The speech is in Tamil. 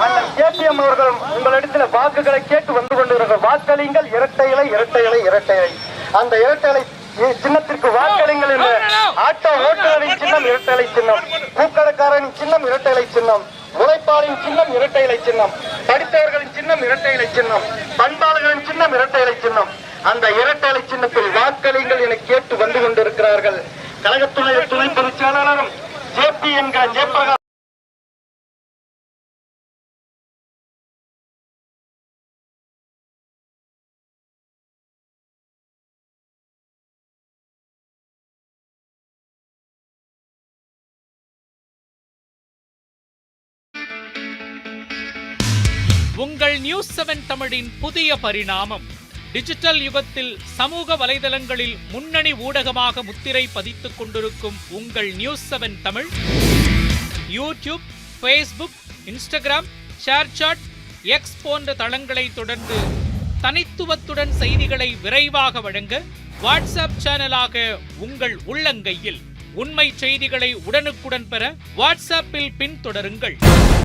செல்வம் அவர்கள் உங்களிடத்தில் வாக்குகளை கேட்டு வந்து கொண்டிருக்கிற வாக்களிங்கள் இரட்டை இலை இரட்டை இலை இரட்டை இலை அந்த இரட்டை இலை சின்னத்திற்கு வாக்களிங்கள் என்று. ஆட்டோ ஓட்டுநரின் சின்னம் இரட்டை இலை சின்னம். பூக்கடைக்காரனின் சின்னம் இரட்டை இலை சின்னம். உழைப்பாளின் சின்னம் இரட்டை இலை சின்னம். படித்தவர்களின் சின்னம் இரட்டை இலை சின்னம். பண்பாளர்களின் சின்னம் இரட்டை இலை சின்னம். அந்த இரட்டை இலை சின்னத்தில் வாக்களிங்கள் என கேட்டு வந்து கொண்டிருக்கிறார்கள். கழகத்துணை துணை பொதுச் செயலாளரும் ஜேபி என்கிற ஜெயபிரகாஷ் உங்கள் நியூஸ் செவன் தமிழின் புதிய பரிணாமம். டிஜிட்டல் யுகத்தில் சமூக வலைதளங்களில் முன்னணி ஊடகமாக முத்திரை பதித்துக் கொண்டிருக்கும் உங்கள் news seven Tamil. YouTube Facebook Instagram ShareChat X போன்ற தளங்களை தொடர்ந்து தனித்துவத்துடன் செய்திகளை விரைவாக வழங்க வாட்ஸ்அப் சேனலாக உங்கள் உள்ளங்கையில் உண்மை செய்திகளை உடனுக்குடன் பெற வாட்ஸ்அப்பில் பின்தொடருங்கள்.